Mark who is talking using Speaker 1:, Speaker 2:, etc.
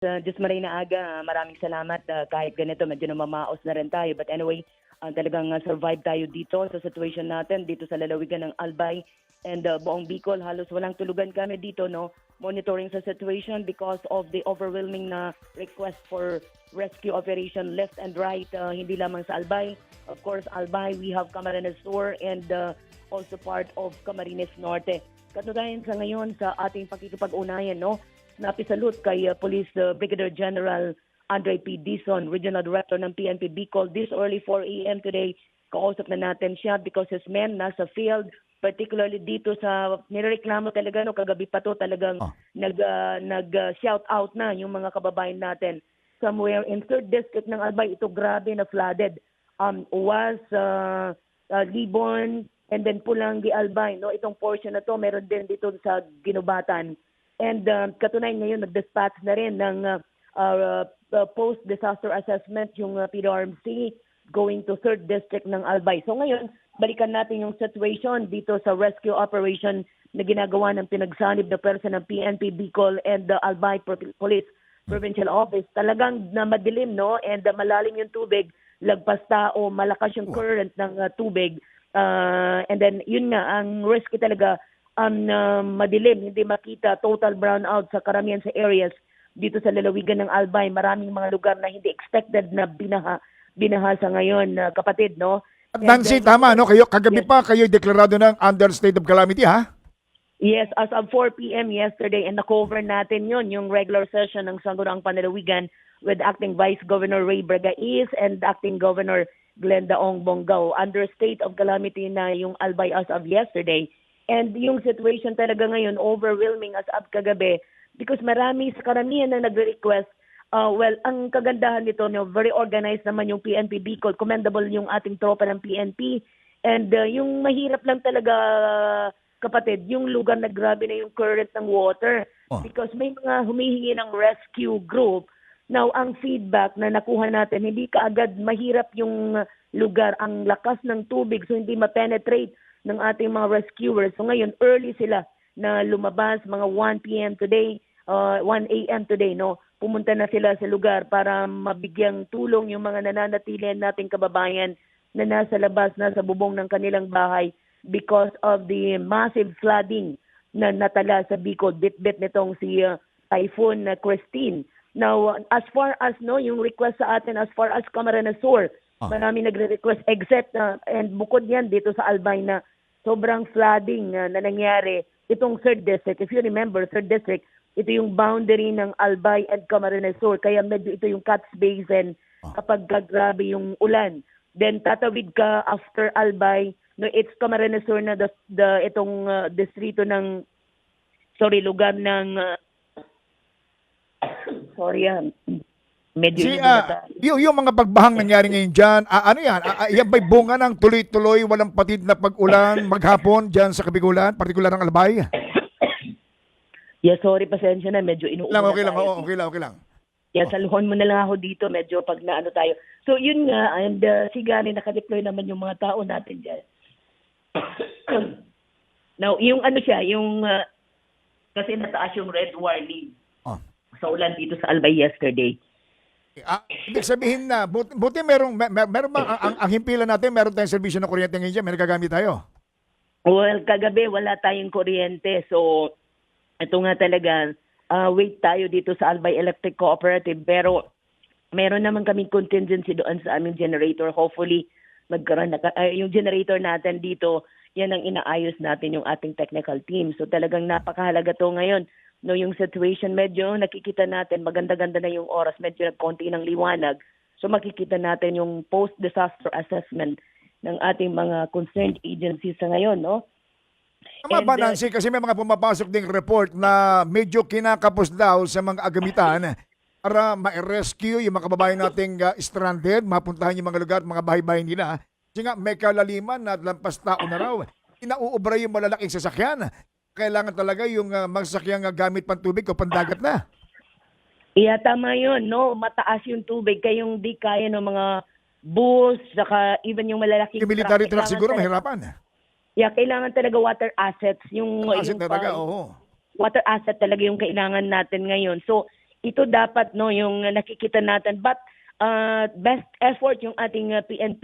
Speaker 1: Uh, Diyos maray na aga, maraming salamat. Uh, kahit ganito, medyo namamaos na rin tayo. But anyway, uh, talagang uh, survive tayo dito sa situation natin, dito sa lalawigan ng Albay and uh, buong Bicol. Halos walang tulugan kami dito, no? Monitoring sa situation because of the overwhelming na request for rescue operation left and right, uh, hindi lamang sa Albay. Of course, Albay, we have Camarines Sur and uh, also part of Camarines Norte. Katunayan sa ngayon sa ating pakikipag-unayan, no? Napisalute kay uh, Police uh, Brigadier General Andre P. Dizon, Regional Director ng PNP Bicol. This early 4 a.m. today, kausap na natin siya because his men nasa field, particularly dito sa nireklamo talaga no kagabi pa to talagang
Speaker 2: Ah.
Speaker 1: nag uh, nag uh, shout out na yung mga kababayan natin somewhere in third district ng Albay ito grabe na flooded um was uh, uh, Libon and then Pulangi Albay no itong portion na to meron din dito sa Ginubatan And um, katunayan ngayon, nag-dispatch na rin ng uh, uh, uh, post-disaster assessment yung uh, PRMC going to 3rd District ng Albay. So ngayon, balikan natin yung situation dito sa rescue operation na ginagawa ng pinagsanib na person ng PNP Bicol and the Albay Pro- Police Provincial Office. Talagang na madilim, no? And uh, malalim yung tubig, lagpas tao, malakas yung current ng uh, tubig. Uh, and then, yun nga, ang risky talaga, um, na madilim, hindi makita total brownout sa karamihan sa areas dito sa lalawigan ng Albay. Maraming mga lugar na hindi expected na binaha, binaha sa ngayon, uh, kapatid, no?
Speaker 2: Nancy,
Speaker 1: then-
Speaker 2: tama, no? Kayo, kagabi
Speaker 1: Yes.
Speaker 2: pa, kayo deklarado ng under state of calamity, ha?
Speaker 1: Yes, as of 4 p.m. yesterday, and na-cover natin yon yung regular session ng Sangguniang Panalawigan with Acting Vice Governor Ray Bragais and Acting Governor Glenda Ong Bonggao. Under state of calamity na yung Albay as of yesterday. And yung situation talaga ngayon, overwhelming as of kagabi because marami sa karamihan na nagre-request Uh, well, ang kagandahan nito, no, very organized naman yung PNP Bicol. Commendable yung ating tropa ng PNP. And uh, yung mahirap lang talaga, kapatid, yung lugar na grabe na yung current ng water.
Speaker 2: Oh.
Speaker 1: Because may mga humihingi ng rescue group. Now, ang feedback na nakuha natin, hindi kaagad mahirap yung lugar, ang lakas ng tubig, so hindi ma-penetrate ng ating mga rescuers. So ngayon, early sila na lumabas, mga 1 p.m. today, uh, 1 a.m. today, no? Pumunta na sila sa lugar para mabigyang tulong yung mga nananatili nating kababayan na nasa labas, nasa bubong ng kanilang bahay because of the massive flooding na natala sa Bicol, bit-bit nitong si uh, Typhoon na Christine. Now, uh, as far as no, yung request sa atin as far as Camarines Sur,
Speaker 2: Ah.
Speaker 1: marami nagre-request except uh, and bukod yan dito sa Albay na sobrang flooding uh, na nangyari itong third district. If you remember, third district, ito yung boundary ng Albay and Camarines Sur. Kaya medyo ito yung Cats Basin kapag grabe yung ulan. Then tatawid ka after Albay, no, it's Camarines Sur na the, the, itong uh, distrito ng, sorry, lugar ng, uh, sorry yan, medyo
Speaker 2: Si,
Speaker 1: yung
Speaker 2: ah, yung, yung mga pagbahang nangyari ngayon dyan, ah, ano yan? Ah, yan ba'y bunga ng tuloy-tuloy, walang patid na pag-ulan maghapon dyan sa Kabigulan, partikular ng Albay?
Speaker 1: Yeah, sorry, pasensya na, medyo inuulan
Speaker 2: Lang, okay lang,
Speaker 1: tayo.
Speaker 2: oo, okay lang, okay lang.
Speaker 1: Kaya saluhan mo na lang ako dito, medyo pag naano tayo. So yun nga, and uh, si Gary, nakadeploy naman yung mga tao natin dyan. Now, yung ano siya, yung, uh, kasi nataas yung red warning
Speaker 2: Oh.
Speaker 1: sa ulan dito sa Albay yesterday.
Speaker 2: Ah, ibig sabihin na, buti, buti merong, mer, mer- meron ba, ang, ang, himpilan natin, meron tayong serbisyo ng kuryente ngayon dyan, may nagagamit tayo.
Speaker 1: Well, kagabi wala tayong kuryente. So, ito nga talaga, uh, wait tayo dito sa Albay Electric Cooperative. Pero, meron naman kaming contingency doon sa aming generator. Hopefully, magkaroon na, uh, yung generator natin dito, yan ang inaayos natin yung ating technical team. So, talagang napakahalaga to ngayon. No, yung situation medyo nakikita natin, maganda-ganda na yung oras, medyo nagkonti ng liwanag. So, makikita natin yung post-disaster assessment ng ating mga concerned agencies sa ngayon, no?
Speaker 2: Tama
Speaker 1: And,
Speaker 2: ba,
Speaker 1: uh,
Speaker 2: Nancy? Kasi may mga pumapasok ding report na medyo kinakapos daw sa mga agamitan para ma-rescue yung mga kababayan nating uh, stranded, mapuntahan yung mga lugar, mga bahay-bahay nila. Kasi nga, may kalaliman na lampas tao na raw. Inauubra yung malalaking sasakyan. Kailangan talaga yung uh, mga sasakyang uh, gamit pantubig o pandagat na.
Speaker 1: Iya, tama yun, no? Mataas yung tubig, kayong di kaya ng mga bus, saka even yung malalaking
Speaker 2: Yung military truck
Speaker 1: kailangan
Speaker 2: siguro
Speaker 1: talaga-
Speaker 2: mahirapan.
Speaker 1: Yeah, kailangan talaga water assets. Yung,
Speaker 2: Kasi
Speaker 1: yung
Speaker 2: talaga,
Speaker 1: pang-
Speaker 2: oo.
Speaker 1: water asset talaga yung kailangan natin ngayon. So, ito dapat no yung nakikita natin but uh, best effort yung ating uh, PNP